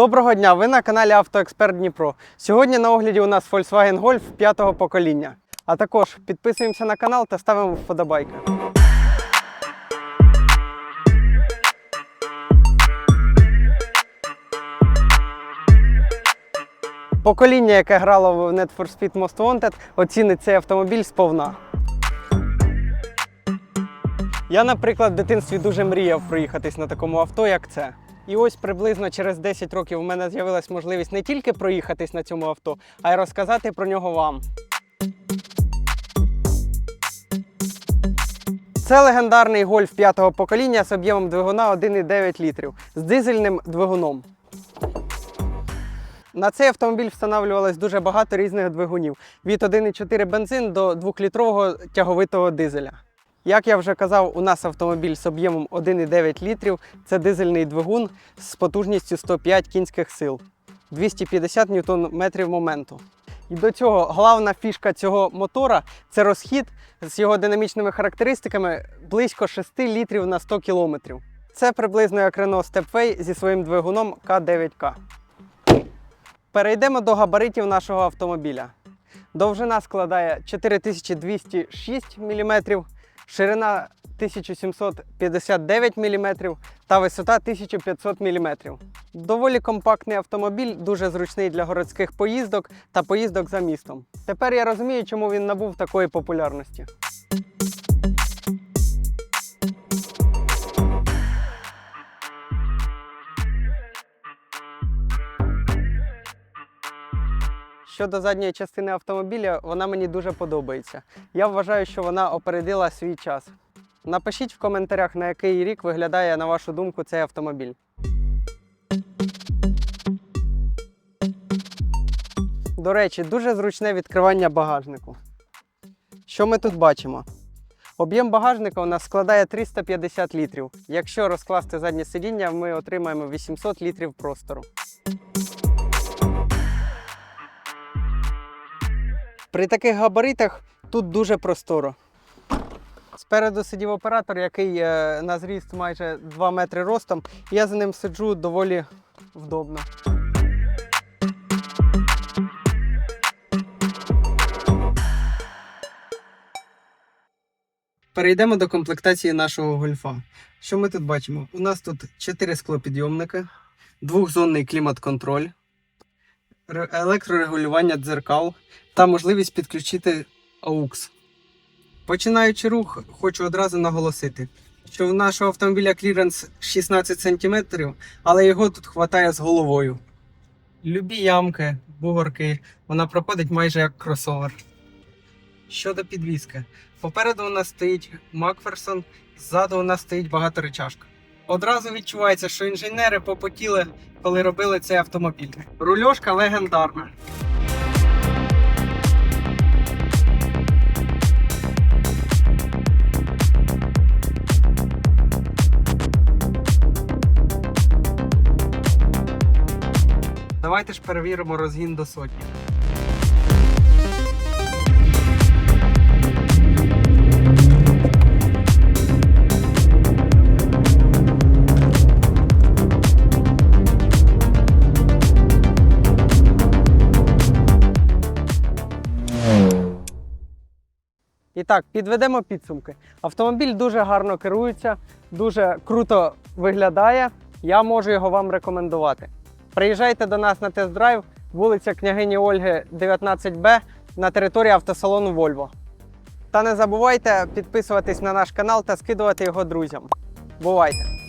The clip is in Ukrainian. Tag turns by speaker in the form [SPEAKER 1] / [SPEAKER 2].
[SPEAKER 1] Доброго дня! Ви на каналі Автоексперт Дніпро. Сьогодні на огляді у нас Volkswagen Golf п'ятого покоління. А також підписуємося на канал та ставимо вподобайки. Покоління, яке грало в Need for Speed Most Wanted, оцінить цей автомобіль сповна. Я, наприклад, в дитинстві дуже мріяв проїхатись на такому авто, як це. І ось приблизно через 10 років у мене з'явилась можливість не тільки проїхатись на цьому авто, а й розказати про нього вам. Це легендарний гольф п'ятого покоління з об'ємом двигуна 1,9 літрів з дизельним двигуном. На цей автомобіль встановлювалось дуже багато різних двигунів від 1,4 бензин до 2-літрового тяговитого дизеля. Як я вже казав, у нас автомобіль з об'ємом 1,9 літрів. Це дизельний двигун з потужністю 105 кінських сил, 250 ньютон-метрів моменту. І до цього головна фішка цього мотора це розхід з його динамічними характеристиками близько 6 літрів на 100 кілометрів. Це приблизно як Renault Stepway зі своїм двигуном К9К. Перейдемо до габаритів нашого автомобіля. Довжина складає 4206 мм, ширина 1759 мм та висота 1500 мм. Доволі компактний автомобіль, дуже зручний для городських поїздок та поїздок за містом. Тепер я розумію, чому він набув такої популярності. Щодо задньої частини автомобіля, вона мені дуже подобається. Я вважаю, що вона опередила свій час. Напишіть в коментарях, на який рік виглядає, на вашу думку, цей автомобіль. До речі, дуже зручне відкривання багажнику. Що ми тут бачимо? Об'єм багажника у нас складає 350 літрів. Якщо розкласти заднє сидіння, ми отримаємо 800 літрів простору. При таких габаритах тут дуже просторо. Спереду сидів оператор, який е, на зріст майже 2 метри ростом. Я за ним сиджу доволі вдобно. Перейдемо до комплектації нашого гольфа. Що ми тут бачимо? У нас тут 4 склопідйомники, двохзонний клімат-контроль, електрорегулювання дзеркал та можливість підключити AUX. Починаючи рух, хочу одразу наголосити, що у нашого автомобіля кліренс 16 см, але його тут хватає з головою. Любі ямки, бугорки, вона проходить майже як кросовер. Щодо підвіски, попереду у нас стоїть Макферсон, ззаду у нас стоїть багаторичашка. Одразу відчувається, що інженери попотіли, коли робили цей автомобіль. Рульошка легендарна. Давайте ж перевіримо розгін до сотні. І так, підведемо підсумки. Автомобіль дуже гарно керується, дуже круто виглядає. Я можу його вам рекомендувати. Приїжджайте до нас на тест-драйв, вулиця княгині Ольги, 19Б на території автосалону Volvo. Та не забувайте підписуватись на наш канал та скидувати його друзям. Бувайте!